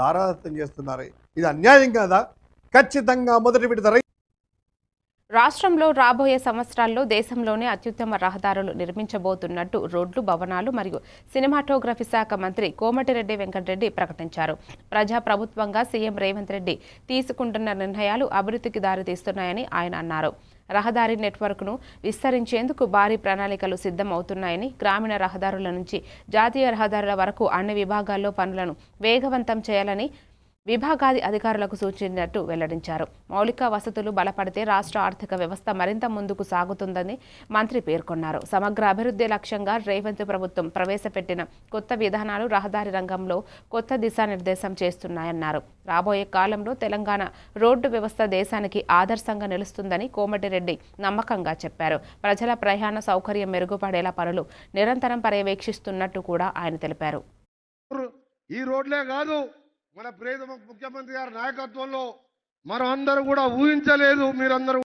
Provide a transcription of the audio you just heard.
దారాదత్తం చేస్తున్నారు. ఇది అన్యాయం కాదా? ఖచ్చితంగా మొదటి విడత రాష్ట్రంలో రాబోయే సంవత్సరాల్లో దేశంలోనే అత్యుత్తమ రహదారులు నిర్మించబోతున్నట్టు రోడ్లు భవనాలు మరియు సినిమాటోగ్రఫీ శాఖ మంత్రి కోమటిరెడ్డి వెంకటరెడ్డి ప్రకటించారు. ప్రజా ప్రభుత్వంగా సీఎం రేవంత్ రెడ్డి తీసుకుంటున్న నిర్ణయాలు అభివృద్ధికి దారితీస్తున్నాయని ఆయన అన్నారు. రహదారి నెట్వర్క్ను విస్తరించేందుకు భారీ ప్రణాళికలు సిద్ధమవుతున్నాయని గ్రామీణ రహదారుల నుంచి జాతీయ రహదారుల వరకు అన్ని విభాగాల్లో పనులను వేగవంతం చేయాలని విభాగాది అధికారులకు సూచించినట్టు వెల్లడించారు. మౌలిక వసతులు బలపడితే రాష్ట్ర ఆర్థిక వ్యవస్థ మరింత ముందుకు సాగుతుందని మంత్రి పేర్కొన్నారు. సమగ్ర అభివృద్ధి లక్ష్యంగా రేవంత్ ప్రభుత్వం ప్రవేశపెట్టిన కొత్త విధానాలు రహదారి రంగంలో కొత్త దిశానిర్దేశం చేస్తున్నాయన్నారు. రాబోయే కాలంలో తెలంగాణ రోడ్డు వ్యవస్థ దేశానికి ఆదర్శంగా నిలుస్తుందని కోమటిరెడ్డి నమ్మకంగా చెప్పారు. ప్రజల ప్రయాణ సౌకర్యం మెరుగుపడేలా పనులు నిరంతరం పర్యవేక్షిస్తున్నట్టు కూడా ఆయన తెలిపారు. ఈ రోడ్లే కాదు మన ప్రియతమ ముఖ్యమంత్రి గారి నాయకత్వంలో మనం అందరూ కూడా ఊహించలేదు మీరందరూ